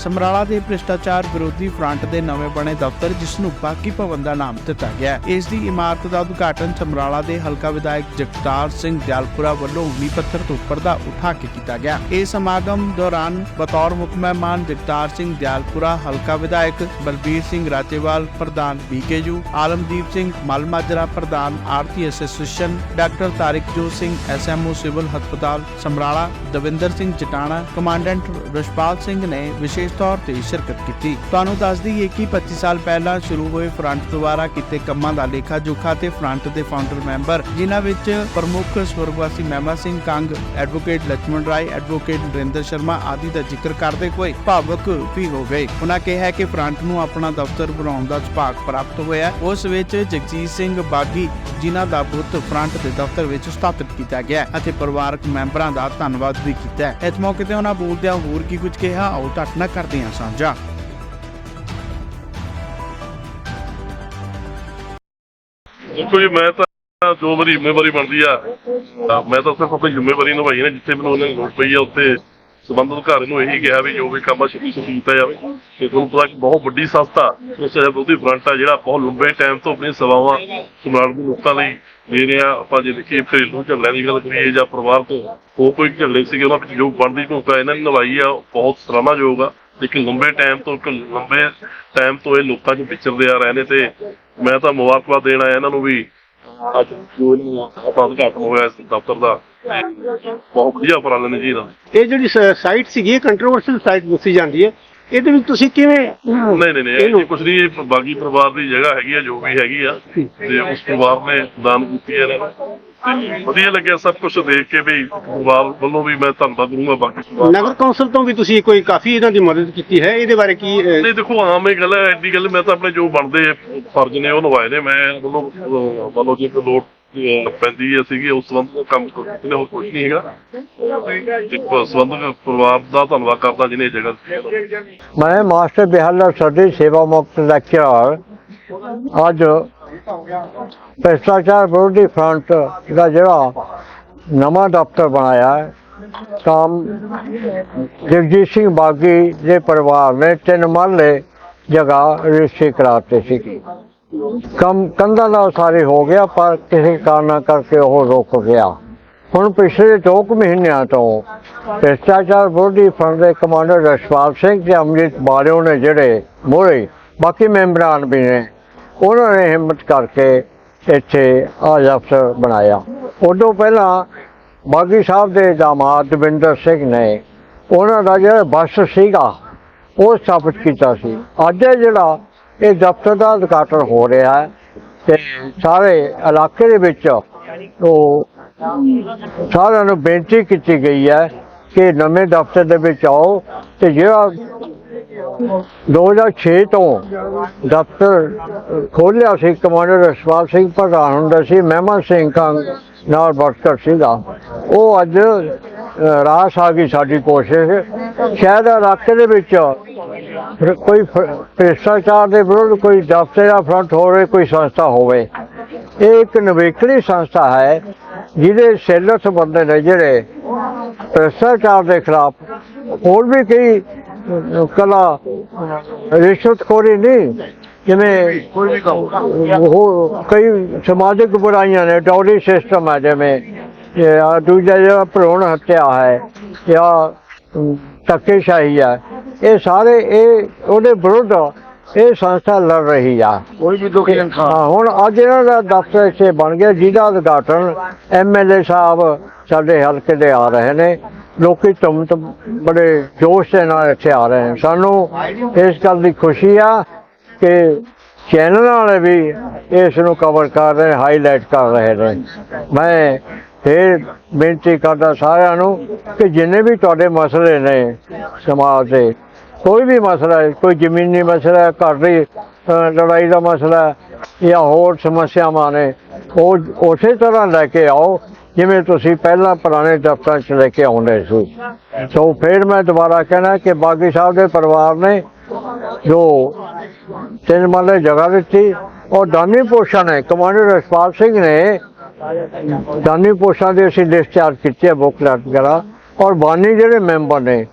ਸਮਰਾਲਾ ਦੇ ਭ੍ਰਿਸ਼ਟਾਚਾਰ ਵਿਰੋਧੀ ਫਰੰਟ ਦੇ ਨਵੇਂ ਬਣੇ ਦਫ਼ਤਰ, ਜਿਸ ਨੂੰ ਬਾਗੀ ਭਵਨ ਦਾ ਨਾਮ ਦਿੱਤਾ ਗਿਆ ਹੈ। ਇਸ ਦੀ ਇਮਾਰਤ ਦਾ ਉਦਘਾਟਨ ਸਮਰਾਲਾ ਦੇ ਹਲਕਾ ਵਿਧਾਇਕ ਜਗਤਾਰ ਸਿੰਘ ਦਿਆਲਪੁਰਾ ਵੱਲੋਂ ਨੀਂਹ ਪੱਥਰ ਤੋਂ ਪਰਦਾ ਉਠਾ ਕੇ ਕੀਤਾ ਗਿਆ ਇਸ ਸਮਾਗਮ ਦੌਰਾਨ ਬਤੌਰ ਮੁੱਖ ਮਹਿਮਾਨ ਜਗਤਾਰ ਸਿੰਘ ਦਿਆਲਪੁਰਾ, ਹਲਕਾ ਵਿਧਾਇਕ ਬਲਬੀਰ ਸਿੰਘ ਰਾਜੇਵਾਲ, ਪ੍ਰਧਾਨ ਬੀਕੇਯੂ ਆਲਮਦੀਪ ਸਿੰਘ ਮਲਮਾਜਰਾ, ਪ੍ਰਧਾਨ ਆਰਤੀ association, doctor Tarikjot Singh, SMO civil ਹਸਪਤਾਲ, ਸਮਰਾਲਾ, ਦਵਿੰਦਰ ਸਿੰਘ ਜਟਾਣਾ, ਕਮਾਂਡੈਂਟ ਰਸ਼ਪਾਲ ਸਿੰਘ ਨੇ ਵਿਸ਼ੇਸ਼ ਵਿਸ਼ੇਸ਼ ਤੌਰ ਤੇ ਸ਼ਿਰਕਤ ਕੀਤੀ। ਤੁਹਾਨੂੰ ਦੱਸ ਦਈਏ ਕਿ 25 ਸਾਲ ਪਹਿਲਾਂ ਸ਼ੁਰੂ ਹੋਏ ਫਰੰਟ ਦੁਆਰਾ ਕੀਤੇ ਕੰਮਾਂ ਦਾ ਲੇਖਾ ਜੋਖਾ ਤੇ ਫਰੰਟ ਦੇ ਫਾਊਂਡਰ ਮੈਂਬਰ ਜਿਨ੍ਹਾਂ ਵਿੱਚ ਪ੍ਰਮੁੱਖ ਸਵਰਗਵਾਸੀ ਮਹਿਮਾ ਸਿੰਘ ਕੰਗ ਐਡਵੋਕੇਟ ਲక్ష్మణ ਰਾਏ ਐਡਵੋਕੇਟ ਨਰਿੰਦਰ ਸ਼ਰਮਾ ਆਦਿ ਦਾ ਜ਼ਿਕਰ ਕਰਦੇ ਹੋਏ ਭਾਵਕ ਵੀ ਹੋ ਗਏ ਉਹਨਾਂ ਕਿਹਾ ਕਿ ਫਰੰਟ ਨੂੰ ਆਪਣਾ ਦਫ਼ਤਰ ਬਣਾਉਣ ਦਾ ਸੁਭਾਗ ਪ੍ਰਾਪਤ ਹੋਇਆ। ਉਸ ਵਿੱਚ ਜਗਜੀਤ ਸਿੰਘ ਬਾਗੀ ਜਿਨ੍ਹਾਂ ਦਾ ਬੁੱਤ ਫਰੰਟ ਦੇ ਦਫ਼ਤਰ ਵਿੱਚ ਸਥਾਪਿਤ ਕੀਤਾ ਗਿਆ ਅਤੇ ਪਰਿਵਾਰਕ ਮੈਂਬਰਾਂ ਦਾ ਧੰਨਵਾਦ ਵੀ ਕੀਤਾ। ਇਸ ਮੌਕੇ ਤੇ ਉਹਨਾਂ ਬੋਲਦਿਆਂ ਹੋਰ ਕੀ ਕੁਝ ਕਿਹਾ ਉਹ ਟੱਟ ਨਾ ਕਰਦੇ ਹਾਂ ਸਾਂਝਾ ਦੇਖੋ ਜੀ, ਮੈਂ ਤਾਂ ਜੋ ਮੇਰੀ ਜ਼ਿੰਮੇਵਾਰੀ ਬਣਦੀ ਆ ਮੈਂ ਤਾਂ ਸਿਰਫ ਆਪਣੀ ਜ਼ਿੰਮੇਵਾਰੀ ਨਿਭਾਈ ਹੈ ਜਿੱਥੇ ਮੈਨੂੰ ਉਹਨਾਂ ਦੀ ਲੋੜ ਪਈ ਆ, ਉੱਥੇ ਸੰਬੰਧਿਤ ਅਧਿਕਾਰੀ ਨੂੰ ਇਹੀ ਕਿਹਾ ਵੀ ਜੋ ਵੀ ਕੰਮ ਆ ਛੇਤੀ ਛੇਤੀ ਕੀਤਾ ਜਾਵੇ। ਤੇ ਤੁਹਾਨੂੰ ਪਤਾ ਕਿ ਬਹੁਤ ਵੱਡੀ ਸੰਸਥਾ ਉਸ ਵਿਰੋਧੀ ਫਰੰਟ ਆ, ਜਿਹੜਾ ਬਹੁਤ ਲੰਬੇ ਟਾਈਮ ਤੋਂ ਆਪਣੀ ਸੇਵਾਵਾਂ ਸਮਾਜ ਦੇ ਲੋਕਾਂ ਲਈ ਦੇ ਰਿਹਾ। ਆਪਾਂ ਜੇ ਦੇਖੀਏ ਘਰੇਲੂ ਝਗੜਿਆਂ ਦੀ ਗੱਲ ਕਰੀਏ ਜਾਂ ਪਰਿਵਾਰ ਤੋਂ ਉਹ ਕੋਈ ਝਗੜੇ ਸੀਗੇ, ਉਹਨਾਂ ਵਿੱਚ ਜੋ ਬਣਦੀ ਭੂਮਿਕਾ ਇਹਨਾਂ ਨੇ ਨਿਭਾਈ ਆ ਬਹੁਤ ਸਰਾਹਨਾਯੋਗ ਆ। ਲੇਕਿਨ ਲੰਬੇ ਟਾਈਮ ਤੋਂ ਇੱਕ ਲੰਬੇ ਟਾਈਮ ਤੋਂ ਇਹ ਲੋਕਾਂ 'ਚ ਵਿਚਰਦੇ ਆ ਰਹੇ ਨੇ ਤੇ ਮੈਂ ਤਾਂ ਮੁਬਾਰਕਬਾਦ ਦੇਣ ਆਇਆ ਇਹਨਾਂ ਨੂੰ ਵੀ। ਅੱਜ ਜੋ ਇਹਨਾਂ ਦਾ ਆਪਾਂ ਉਦਘਾਟਨ ਹੋਇਆ ਇਸ ਦਫ਼ਤਰ ਦਾ ਤੇ ਬਹੁਤ ਵਧੀਆ ਉਪਰਾਲੇ ਨੇ ਜੀ ਇਹਨਾਂ। ਇਹ ਜਿਹੜੀ ਸਾਈਟ ਸੀਗੀ ਇਹ ਕੰਟਰੋਵਰਸ਼ਲ ਸਾਈਟ ਦੱਸੀ ਜਾਂਦੀ ਹੈ। ਇਹਦੇ ਵਿੱਚ ਤੁਸੀਂ ਕਿਵੇਂ ਨਹੀਂ ਨਹੀਂ ਨਹੀਂ ਕੁਛ ਨਹੀਂ ਬਾਗੀ ਪਰਿਵਾਰ ਦੀ ਜਗ੍ਹਾ ਹੈਗੀ ਆ ਜੋ ਵੀ ਹੈਗੀ ਆ। ਤੇ ਉਸ ਪਰਿਵਾਰ ਨੇ ਦਾਨ ਕੀਤੀ ਹੈ ਇਹਨਾਂ ਨੂੰ। ਤੇ ਵਧੀਆ ਲੱਗਿਆ ਸਭ ਕੁਝ ਦੇਖ ਕੇ ਵੀ ਪਰਿਵਾਰ ਵੱਲੋਂ ਵੀ ਮੈਂ ਧੰਨਵਾਦ ਕਰੂੰਗਾ ਬਾਕੀ। ਨਗਰ ਕੌਂਸਲ ਤੋਂ ਵੀ ਤੁਸੀਂ ਕੋਈ ਕਾਫੀ ਇਹਨਾਂ ਦੀ ਮਦਦ ਕੀਤੀ ਹੈ ਇਹਦੇ ਬਾਰੇ ਕੀ ਅਹ, ਨਹੀਂ ਦੇਖੋ ਆਮ ਇਹ ਗੱਲ ਹੈ ਐਡੀ ਗੱਲ ਮੈਂ ਤਾਂ ਆਪਣੇ ਜੋ ਬਣਦੇ ਫਰਜ਼ ਨੇ ਉਹ ਨਿਭਾਏ ਨੇ ਮੈਂ ਵੱਲੋਂ ਅਹ, ਲਓ ਜੇ ਕੋਈ ਲੋੜ ਅਹ, ਪੈਂਦੀ ਹੈ ਸੀਗੀ ਉਸ ਸੰਬੰਧ ਕੰਮ ਕਰਦੇ ਹੋਰ ਕੁਝ ਨਹੀਂ ਹੈਗਾ ਤੇ ਸੰਬੰਧਿਤ ਪਰਿਵਾਰ ਦਾ ਧੰਨਵਾਦ ਕਰਦਾ ਜਿਹਨੇ ਇਹ ਜਗ੍ਹਾ ਦਿੱਤੀ ਹੈ। ਮੈਂ ਮਾਸਟਰ ਬਿਹਾਲਰ ਸਰਦੀ ਸੇਵਾ ਮੁਕਤ ਲੈਕਚਰਰ ਅੱਜ ਭ੍ਰਿਸ਼ਟਾਚਾਰ ਵਿਰੋਧੀ ਫਰੰਟ ਦਾ ਜਿਹੜਾ ਨਵਾਂ ਦਫ਼ਤਰ ਬਣਾਇਆ ਹੈ, ਤਾਂ ਜਗਜੀਤ ਸਿੰਘ ਬਾਗੀ ਦੇ ਪਰਿਵਾਰ ਨੇ ਤਿੰਨ ਮਰਲੇ ਜਗ੍ਹਾ ਰਜਿਸਟਰੀ ਕਰਾਤੇ ਸੀ। ਕੰਮ ਕੰਧਾਂ ਦਾ ਸਾਰੇ ਹੋ ਗਿਆ, ਪਰ ਕਿਸੇ ਕਾਰਨਾਂ ਕਰਕੇ ਉਹ ਰੁਕ ਗਿਆ। ਹੁਣ ਪਿਛਲੇ 2 ਮਹੀਨਿਆਂ ਤੋਂ ਭ੍ਰਿਸ਼ਟਾਚਾਰ ਵਿਰੋਧੀ ਫਰੰਟ ਦੇ ਕਮਾਂਡਰ ਰਸ਼ਪਾਲ ਸਿੰਘ ਤੇ ਅਮਰਿਤ ਬਾਲਿਓ ਨੇ ਜਿਹੜੇ ਮੋਹਰੇ ਬਾਕੀ ਮੈਂਬਰਾਂ ਵੀ ਨੇ ਉਹਨਾਂ ਨੇ ਹਿੰਮਤ ਕਰਕੇ ਇੱਥੇ ਆ ਦਫ਼ਤਰ ਬਣਾਇਆ। ਉਦੋਂ ਪਹਿਲਾਂ ਬਾਗੀ ਸਾਹਿਬ ਦੇ ਦਾਮਾਦ ਦਵਿੰਦਰ ਸਿੰਘ ਨੇ ਉਹਨਾਂ ਦਾ ਜਿਹੜਾ ਬੱਸ ਸੀਗਾ, ਉਹ ਸਥਾਪਿਤ ਕੀਤਾ ਸੀ। ਅੱਜ ਜਿਹੜਾ ਇਹ ਦਫ਼ਤਰ ਦਾ ਉਦਘਾਟਨ ਹੋ ਰਿਹਾ ਹੈ ਤੇ ਸਾਰੇ ਇਲਾਕੇ ਦੇ ਵਿੱਚ ਉਹ ਸਾਰਿਆਂ ਨੂੰ ਬੇਨਤੀ ਕੀਤੀ ਗਈ ਹੈ ਕਿ ਨਵੇਂ ਦਫ਼ਤਰ ਦੇ ਵਿੱਚ ਆਓ ਤੇ ਜਿਹੜਾ 2006 ਤੋਂ ਦਫ਼ਤਰ ਖੋਲ੍ਹਿਆ ਸੀ, ਕਮਾਂਡਰ ਰਸਵਾਲ ਸਿੰਘ ਪ੍ਰਧਾਨ ਹੁੰਦਾ ਸੀ, ਮਹਿਮਾ ਸਿੰਘ ਕੰਗ ਨਾਲ ਵਰਕਰ ਸੀਗਾ। ਉਹ ਅੱਜ ਰਾਸ ਆ ਗਈ ਸਾਡੀ ਕੋਸ਼ਿਸ਼। ਸ਼ਾਇਦ ਇਲਾਕੇ ਦੇ ਵਿੱਚ ਕੋਈ ਭ੍ਰਿਸ਼ਟਾਚਾਰ ਦੇ ਵਿਰੁੱਧ ਕੋਈ ਦਫ਼ਤਰ ਦਾ ਫਰੰਟ ਹੋਵੇ, ਕੋਈ ਸੰਸਥਾ ਹੋਵੇ। ਇਹ ਇੱਕ ਨਵੇਕਲੀ ਸੰਸਥਾ ਹੈ, ਜਿਹਦੇ ਸੈਲਰਸ ਸੰਬੰਧ ਨੇ ਜਿਹੜੇ ਭ੍ਰਿਸ਼ਟਾਚਾਰ ਦੇ ਖਿਲਾਫ ਹੋਰ ਵੀ ਕਈ ਕਲਾ ਰਿਸ਼ਵਤਖੋਰੀ ਨਹੀਂ ਜਿਵੇਂ ਕੋਈ ਵੀ ਉਹ ਕਈ ਸਮਾਜਿਕ ਬੁਰਾਈਆਂ ਨੇ ਡੌਰੀ ਸਿਸਟਮ ਹੈ ਜਿਵੇਂ ਇਹ ਦੂਜਾ ਜਿਹੜਾ ਭਰੋਣ ਹੱਤਿਆ ਹੈ ਜਾਂ ਅਮ, ਧੱਕੇਸ਼ਾਹੀ ਹੈ ਇਹ ਸਾਰੇ ਇਹ ਉਹਦੇ ਵਿਰੁੱਧ ਇਹ ਸੰਸਥਾ ਲੜ ਰਹੀ ਆ। ਕੋਈ ਵੀ ਦੁਖੀ ਇਨਸਾਨ। ਹਾਂ ਹੁਣ ਅੱਜ ਇਹਨਾਂ ਦਾ ਦਫ਼ਤਰ ਇੱਥੇ ਬਣ ਗਿਆ ਜਿਹਦਾ ਉਦਘਾਟਨ ਐਮਐਲਏ ਸਾਹਿਬ ਸਾਡੇ ਹਲਕੇ ਦੇ ਆ ਰਹੇ ਨੇ। ਲੋਕੀ ਤੁਮ ਤੁਮ ਬੜੇ ਜੋਸ਼ ਦੇ ਨਾਲ ਇੱਥੇ ਆ ਰਹੇ ਨੇ। ਸਾਨੂੰ ਇਸ ਗੱਲ ਦੀ ਖੁਸ਼ੀ ਆ ਕਿ ਚੈਨਲ ਵਾਲੇ ਵੀ ਇਸ ਨੂੰ ਕਵਰ ਕਰ ਰਹੇ ਹਾਈਲਾਈਟ ਕਰ ਰਹੇ ਨੇ। ਮੈਂ ਫਿਰ ਬੇਨਤੀ ਕਰਦਾ ਸਾਰਿਆਂ ਨੂੰ ਕਿ ਜਿੰਨੇ ਵੀ ਤੁਹਾਡੇ ਮਸਲੇ ਨੇ ਸਮਾਜ ਦੇ ਕੋਈ ਵੀ ਮਸਲਾ ਹੈ, ਕੋਈ ਜ਼ਮੀਨੀ ਮਸਲਾ ਹੈ, ਘਰ ਦੀ ਲੜਾਈ ਦਾ ਮਸਲਾ ਹੈ ਜਾਂ ਹੋਰ ਸਮੱਸਿਆਵਾਂ ਨੇ, ਉਹ ਉਸੇ ਤਰ੍ਹਾਂ ਲੈ ਕੇ ਆਓ ਜਿਵੇਂ ਤੁਸੀਂ ਪਹਿਲਾਂ ਪੁਰਾਣੇ ਦਫ਼ਤਰਾਂ 'ਚ ਲੈ ਕੇ ਆਉਂਦੇ ਸੀ। ਸੋ ਫਿਰ ਮੈਂ ਦੁਬਾਰਾ ਕਹਿਣਾ ਕਿ ਬਾਗੀ ਸਾਹਿਬ ਦੇ ਪਰਿਵਾਰ ਨੇ ਜੋ ਤਿੰਨ ਮਰਲੇ ਜਗ੍ਹਾ ਦਿੱਤੀ ਔਰ ਦਾਨੀ ਪੋਸ਼ਣ ਨੇ, ਕਮਾਂਡਰ ਰਸਪਾਲ ਸਿੰਘ ਨੇ ਦਾਨੀ ਪੋਸ਼ਾਂ ਦੇ ਅਸੀਂ ਡਿਸਚਾਰਜ ਤਿਆਰ ਕੀਤੀ ਹੈ ਬੁੱਕਲੈਟ ਵਗੈਰਾ, ਔਰ ਬਾਨੀ ਜਿਹੜੇ ਮੈਂਬਰ ਨੇ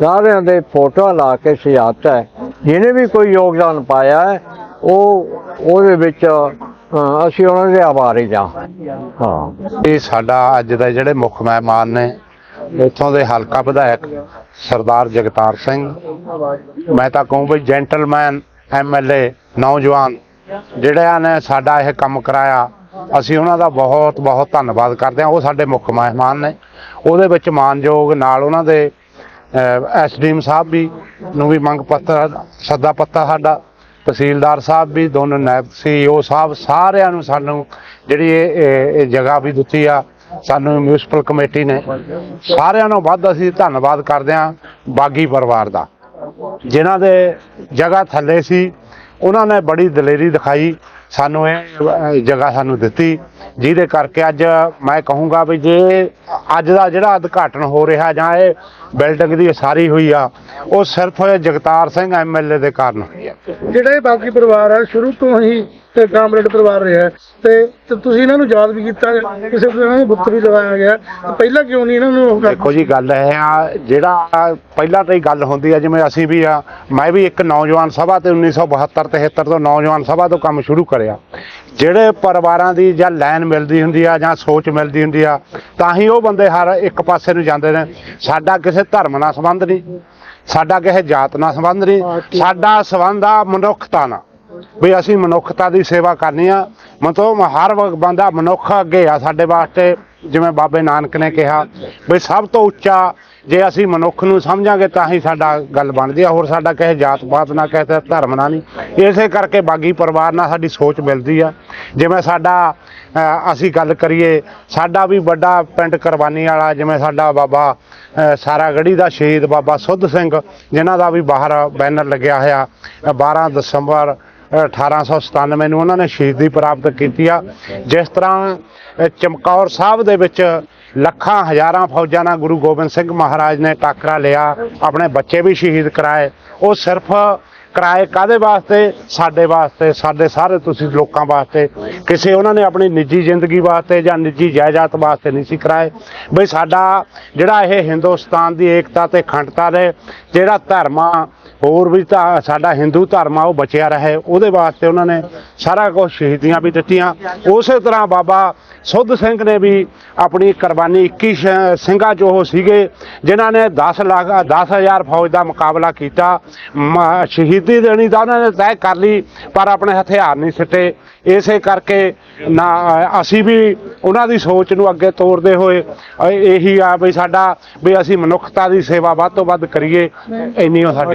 ਸਾਰਿਆਂ ਦੇ ਫੋਟੋਆਂ ਲਾ ਕੇ ਸਿਆਤ ਹੈ। ਜਿਹਨੇ ਵੀ ਕੋਈ ਯੋਗਦਾਨ ਪਾਇਆ ਹੈ, ਉਹ ਉਹਦੇ ਵਿੱਚ ਅਸੀਂ ਉਹਨਾਂ ਦੇ ਆਭਾਰੀ ਜਾਂ। ਹਾਂ। ਇਹ ਸਾਡਾ ਅੱਜ ਦੇ ਜਿਹੜੇ ਮੁੱਖ ਮਹਿਮਾਨ ਨੇ ਇੱਥੋਂ ਦੇ ਹਲਕਾ ਵਿਧਾਇਕ ਸਰਦਾਰ ਜਗਤਾਰ ਸਿੰਘ। ਮੈਂ ਤਾਂ ਕਹੂੰ ਵੀ ਜੈਂਟਲਮੈਨ ਐਮਐਲਏ ਨੌਜਵਾਨ, ਜਿਹੜਿਆਂ ਨੇ ਸਾਡਾ ਇਹ ਕੰਮ ਕਰਾਇਆ, ਅਸੀਂ ਉਹਨਾਂ ਦਾ ਬਹੁਤ ਬਹੁਤ ਧੰਨਵਾਦ ਕਰਦੇ ਹਾਂ। ਉਹ ਸਾਡੇ ਮੁੱਖ ਮਹਿਮਾਨ ਨੇ। ਉਹਦੇ ਵਿੱਚ ਮਾਨਯੋਗ ਨਾਲ ਉਹਨਾਂ ਦੇ ਐਸਡੀਐਮ ਸਾਹਿਬ ਵੀ ਨੂੰ ਵੀ ਮੰਗ ਪੱਤਰ, ਸੱਦਾ ਪੱਤਾ ਸਾਡਾ, ਤਹਿਸੀਲਦਾਰ ਸਾਹਿਬ ਵੀ, ਦੋਨੋਂ ਨਾਇਬ ਸੀਓ ਸਾਹਿਬ, ਸਾਰਿਆਂ ਨੂੰ ਸਾਨੂੰ ਜਿਹੜੀ ਇਹ ਇਹ ਜਗ੍ਹਾ ਵੀ ਦਿੱਤੀ ਆ, ਸਾਨੂੰ ਮਿਊਨਿਸਪਲ ਕਮੇਟੀ ਨੇ। ਸਾਰਿਆਂ ਨੂੰ ਵੱਧ ਅਸੀਂ ਧੰਨਵਾਦ ਕਰਦੇ ਹਾਂ ਬਾਗੀ ਪਰਿਵਾਰ ਦਾ। ਜਿਨ੍ਹਾਂ ਦੇ ਜਗ੍ਹਾ ਥੱਲੇ ਸੀ, ਉਹਨਾਂ ਨੇ ਬੜੀ ਦਲੇਰੀ ਦਿਖਾਈ। ਸਾਨੂੰ ਇਹ ਜਗ੍ਹਾ ਸਾਨੂੰ ਦਿੱਤੀ, ਜਿਹਦੇ ਕਰਕੇ ਅੱਜ ਮੈਂ ਕਹੂੰਗਾ ਵੀ ਜੇ ਅੱਜ ਦਾ ਜਿਹੜਾ ਉਦਘਾਟਨ ਹੋ ਰਿਹਾ ਜਾਂ ਇਹ ਬਿਲਡਿੰਗ ਦੀ ਸਾਰੀ ਹੋਈ ਆ, ਉਹ ਸਿਰਫ ਜਗਤਾਰ ਸਿੰਘ ਐਮਐਲਏ ਦੇ ਕਾਰਨ ਹੋਈ ਆ। ਜਿਹੜਾ ਬਾਕੀ ਪਰਿਵਾਰ ਆ? ਸ਼ੁਰੂ ਤੋਂ ਹੀ ਤੇ ਕਾਮਰੇਡ ਪਰਿਵਾਰ ਰਿਹਾ ਹੈ। ਤੇ ਤੇ ਤੁਸੀਂ ਇਹਨਾਂ ਨੂੰ ਯਾਦ ਵੀ ਕੀਤਾ ਕਿਸੇ ਤੋਂ ਇਹਨਾਂ ਨੂੰ ਬੁੱਤ ਵੀ ਲਗਾਇਆ ਗਿਆ ਤੇ ਪਹਿਲਾਂ ਕਿਉਂ ਨਹੀਂ ਇਹਨਾਂ ਨੂੰ ਉਹ ਕਰ- ਦੇਖੋ ਜੀ ਗੱਲ ਇਹ ਆ ਜਿਹੜਾ ਪਹਿਲਾਂ ਤਾਂ ਹੀ ਗੱਲ ਹੁੰਦੀ ਆ ਜਿਵੇਂ ਅਸੀਂ ਵੀ ਆ ਮੈਂ ਵੀ ਇੱਕ ਨੌਜਵਾਨ ਸਭਾ ਤੇ 1972 73 ਤੋਂ ਨੌਜਵਾਨ ਸਭਾ ਤੋਂ ਕੰਮ ਸ਼ੁਰੂ ਕਰਿਆ। ਜਿਹੜੇ ਪਰਿਵਾਰਾਂ ਦੀ ਜਾਂ ਲਾਈਨ ਮਿਲਦੀ ਹੁੰਦੀ ਆ ਜਾਂ ਸੋਚ ਮਿਲਦੀ ਹੁੰਦੀ ਆ ਤਾਂ ਹੀ ਉਹ ਬੰਦੇ ਹਰ ਇੱਕ ਪਾਸੇ ਨੂੰ ਜਾਂਦੇ ਨੇ। ਸਾਡਾ ਕਿਸੇ ਧਰਮ ਨਾਲ ਸੰਬੰਧ ਨਹੀਂ। ਸਾਡਾ ਕਿਸੇ ਜਾਤ ਨਾਲ ਸੰਬੰਧ ਨਹੀਂ। ਸਾਡਾ ਸੰਬੰਧ ਆ ਮਨੁੱਖਤਾ ਨਾਲ। ਵੀ ਅਸੀਂ ਮਨੁੱਖਤਾ ਦੀ ਸੇਵਾ ਕਰਨੀ ਆ। ਮਤਲਬ ਹਰ ਬੰਦਾ ਮਨੁੱਖ ਅੱਗੇ ਆ ਸਾਡੇ ਵਾਸਤੇ ਜਿਵੇਂ ਬਾਬੇ ਨਾਨਕ ਨੇ ਕਿਹਾ ਵੀ ਸਭ ਤੋਂ ਉੱਚਾ ਜੇ ਅਸੀਂ ਮਨੁੱਖ ਨੂੰ ਸਮਝਾਂਗੇ ਤਾਂ ਹੀ ਸਾਡਾ ਗੱਲ ਬਣਦੀ ਆ। ਹੋਰ ਸਾਡਾ ਕਿਸੇ ਜਾਤ ਪਾਤ ਨਾਲ ਕਿਸੇ ਧਰਮ ਨਾਲ ਨਹੀਂ। ਇਸੇ ਕਰਕੇ ਬਾਗੀ ਪਰਿਵਾਰ ਨਾਲ ਸਾਡੀ ਸੋਚ ਮਿਲਦੀ ਆ। ਜਿਵੇਂ ਸਾਡਾ ਅਸੀਂ ਗੱਲ ਕਰੀਏ ਸਾਡਾ ਵੀ ਵੱਡਾ ਪਿੰਡ ਕੁਰਬਾਨੀ ਵਾਲਾ ਜਿਵੇਂ ਸਾਡਾ ਬਾਬਾ ਅ, ਸਾਰਾਗੜ੍ਹੀ ਦਾ ਸ਼ਹੀਦ ਬਾਬਾ ਸੁੱਧ ਸਿੰਘ ਜਿਨ੍ਹਾਂ ਦਾ ਵੀ ਬਾਹਰ ਬੈਨਰ ਲੱਗਿਆ ਹੋਇਆ ਅ, 12 ਦਸੰਬਰ 1897 ਨੂੰ ਉਹਨਾਂ ਨੇ ਸ਼ਹੀਦੀ ਪ੍ਰਾਪਤ ਕੀਤੀ ਆ। ਜਿਸ ਤਰ੍ਹਾਂ ਚਮਕੌਰ ਸਾਹਿਬ ਦੇ ਵਿੱਚ ਲੱਖਾਂ ਹਜ਼ਾਰਾਂ ਫੌਜਾਂ ਨਾਲ ਗੁਰੂ ਗੋਬਿੰਦ ਸਿੰਘ ਮਹਾਰਾਜ ਨੇ ਟਾਕਰਾ ਲਿਆ, ਆਪਣੇ ਬੱਚੇ ਵੀ ਸ਼ਹੀਦ ਕਰਾਏ। ਉਹ ਸਿਰਫ ਕਰਾਏ ਕਾਦੇ ਵਾਸਤੇ? ਸਾਡੇ ਵਾਸਤੇ, ਸਾਡੇ ਸਾਰੇ ਤੁਸੀਂ ਲੋਕਾਂ ਵਾਸਤੇ। ਕਿਸੇ ਉਹਨਾਂ ਨੇ ਆਪਣੀ ਨਿੱਜੀ ਜ਼ਿੰਦਗੀ ਵਾਸਤੇ ਜਾਂ ਨਿੱਜੀ ਜਾਇਦਾਦ ਵਾਸਤੇ ਨਹੀਂ ਸੀ ਕਰਾਏ। ਬਈ ਸਾਡਾ ਜਿਹੜਾ ਇਹ ਹਿੰਦੁਸਤਾਨ ਦੀ ਏਕਤਾ ਤੇ ਅਖੰਡਤਾ ਦੇ ਜਿਹੜਾ ਧਰਮ ਆ ਹੋਰ ਵੀ ਤਾਂ ਸਾਡਾ ਹਿੰਦੂ ਧਰਮ ਆ, ਉਹ ਬਚਿਆ ਰਹੇ। ਉਹਦੇ ਵਾਸਤੇ ਉਹਨਾਂ ਨੇ ਸਾਰਾ ਕੁਝ ਸ਼ਹੀਦੀਆਂ ਵੀ ਦਿੱਤੀਆਂ। ਉਸੇ ਤਰ੍ਹਾਂ ਬਾਬਾ ਸੁੱਧ ਸਿੰਘ ਨੇ ਵੀ ਆਪਣੀ ਕੁਰਬਾਨੀ 21 ਸ਼- ਸਿੰਘਾਂ ਚੋਂ ਉਹ ਸੀਗੇ, ਜਿਨ੍ਹਾਂ ਨੇ 10 ਲੱਖ 10000 ਫੌਜ ਦਾ ਮੁਕਾਬਲਾ ਕੀਤਾ। ਸ਼ਹੀਦੀ ਦੇਣੀ ਤਾਂ ਉਹਨਾਂ ਨੇ ਤੈਅ ਕਰ ਲਈ, ਪਰ ਆਪਣੇ ਹਥਿਆਰ ਨਹੀਂ ਸਿੱਟੇ। ਇਸੇ ਕਰਕੇ ਨਾ, ਅਸੀਂ ਵੀ ਉਹਨਾਂ ਦੀ ਸੋਚ ਨੂੰ ਅੱਗੇ ਤੋਰਦੇ ਹੋਏ, ਇਹੀ ਆ ਵੀ ਸਾਡਾ, ਵੀ ਅਸੀਂ ਮਨੁੱਖਤਾ ਦੀ ਸੇਵਾ ਵੱਧ ਤੋਂ ਵੱਧ ਕਰੀਏ। ਇੰਨੀ ਓ ਸਾਡੀ